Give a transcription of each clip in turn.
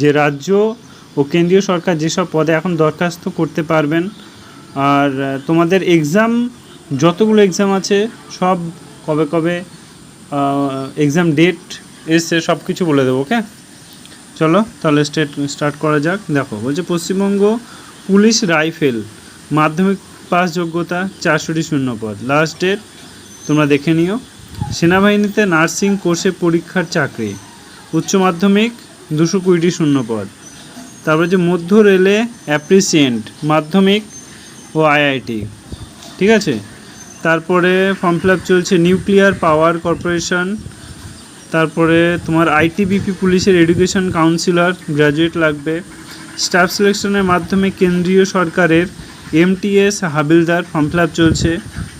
যে রাজ্য ও কেন্দ্রীয় সরকার যেসব পদে এখন দরখাস্ত করতে পারবেন, আর তোমাদের এক্সাম যতগুলো এক্সাম আছে, সব কবে কবে এক্সাম ডেট এসছে সব কিছু বলে দেবো ওকে চলো, তাহলে স্টেট স্টার্ট করা যাক। দেখো, বলছে পশ্চিমবঙ্গ পুলিশ রাইফেল, মাধ্যমিক পাস যোগ্যতা চারশোটি শূন্য পদ। লাস্ট ডেট তোমরা দেখে নিও। সেনাবাহিনীতে নার্সিং কোর্সে পরীক্ষার চাকরি, উচ্চ মাধ্যমিক দুশো কুড়িটি শূন্য পদ তারপরে যে মধ্য রেলে অ্যাপ্রিসিয়েন্ট, মাধ্যমিক ও আইআইটি। ঠিক আছে? তারপরে ফর্ম ফিল চলছে নিউক্লিয়ার পাওয়ার কর্পোরেশন। তারপরে তোমার আইটিবিপি পুলিশের এডুকেশন কাউন্সিলর গ্র্যাজুয়েট লাগবে। স্টাফ সিলেকশনের মাধ্যমে কেন্দ্রীয় সরকারের এমটিএস হাবিলদার ফর্ম ফিল চলছে।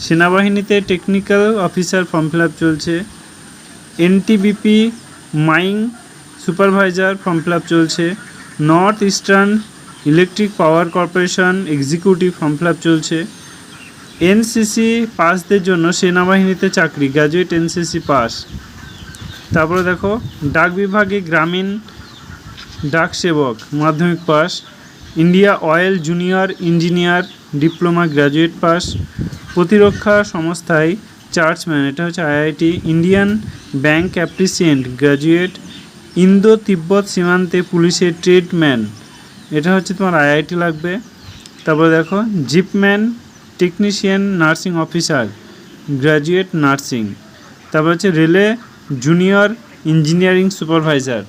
সেনাবাহিনীতে টেকনিক্যাল অফিসার ফর্ম ফিল চলছে। এনটিবিপি মাইং সুপারভাইজার ফর্ম ফিল চলছে। North eastern electric power corporation executive form fill চলছে। এনসিসি পাসদের জন্য সেনাবাহিনীতে চাকরি গ্র্যাজুয়েট এনসিসি পাস। তারপরে দেখো, ডাক বিভাগে গ্রামীণ ডাক সেবক, মাধ্যমিক pass. India oil junior engineer diploma graduate pass. প্রতিরক্ষা সংস্থায় চার্চম্যান, এটা হচ্ছে IIT, Indian bank apprentice graduate Indo Tibbat সীমান্তে পুলিশের ট্রেডম্যান এটা হচ্ছে তোমার আইআইটি লাগবে। তারপরে দেখো, জিপম্যান, technician, nursing officer, graduate nursing. তারপর হচ্ছে রেলে জুনিয়র ইঞ্জিনিয়ারিং সুপারভাইজার।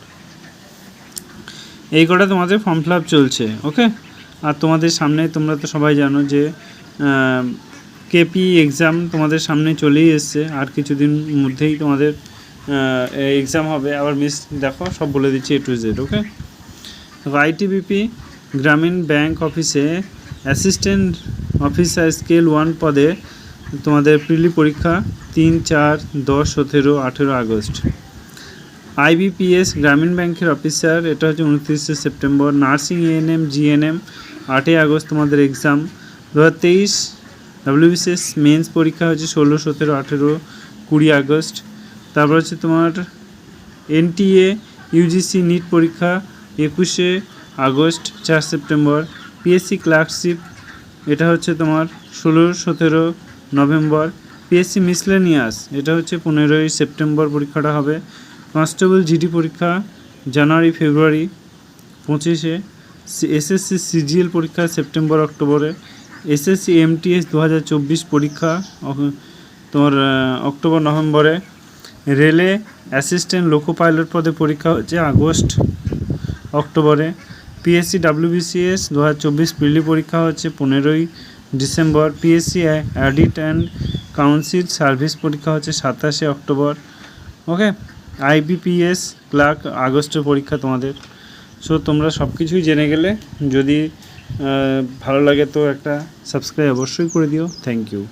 এই কটা তোমাদের ফর্ম ফিল চলছে, ওকে? আর তোমাদের সামনে তোমরা তো সবাই জানো যে কেপি এক্সাম তোমাদের সামনে চলেই এসছে। আর কিছুদিন মধ্যেই তোমাদের এক্সাম হবে, আবার মিস দেখো, সব বলে দিচ্ছি A to Z okay ITBP গ্রামীণ ব্যাংক অফিসে অ্যাসিস্ট্যান্ট অফিসার স্কেল ওয়ান পদে তোমাদের প্রিলি পরীক্ষা তিন, চার, দশ, সতেরো, আঠেরো আগস্ট। আইবিপিএস গ্রামীণ ব্যাংকের অফিসার এটা হচ্ছে উনত্রিশে সেপ্টেম্বর নার্সিং এএনএম জিএনএম আটই আগস্ট তোমাদের এক্সাম দু হাজার তেইশ ডাব্লিউবিসিএস মেন্স পরীক্ষা হচ্ছে ষোলো, সতেরো, আঠেরো, কুড়ি আগস্ট। তারপর হচ্ছে তোমার এনটিএ ইউজিসি নিট পরীক্ষা একুশে আগস্ট, চার সেপ্টেম্বর পিএসসি ক্লার্কশিপ এটা হচ্ছে তোমার ষোলো, সতেরো নভেম্বর পিএসসি মিসলেনিয়াস এটা হচ্ছে পনেরোই সেপ্টেম্বর পরীক্ষাটা হবে কনস্টেবল জিডি পরীক্ষা, জানুয়ারি, ফেব্রুয়ারি, পঁচিশে এসএসসি সিজিএল পরীক্ষা, সেপ্টেম্বর, অক্টোবরে এসএসসি এমটিএস দু হাজার চব্বিশ পরীক্ষা তোমার অক্টোবর, নভেম্বরে রেলে অ্যাসিস্ট্যান্ট লোকো পাইলট পদে পরীক্ষা হচ্ছে আগস্ট অক্টোবরে। পিএসসি ডাব্লিউবিসিএস দু হাজার চব্বিশ প্রিলি পরীক্ষা হচ্ছে পনেরোই December. PSC audit and council service পরীক্ষা হচ্ছে সাতাশে অক্টোবর। ওকে? আইবিপিএস ক্লার্ক আগস্টের পরীক্ষা তোমাদের। সো, তোমরা সব কিছুই জেনে গেলে। যদি ভালো লাগে তো একটা সাবস্ক্রাইব অবশ্যই করে দিও। Thank you.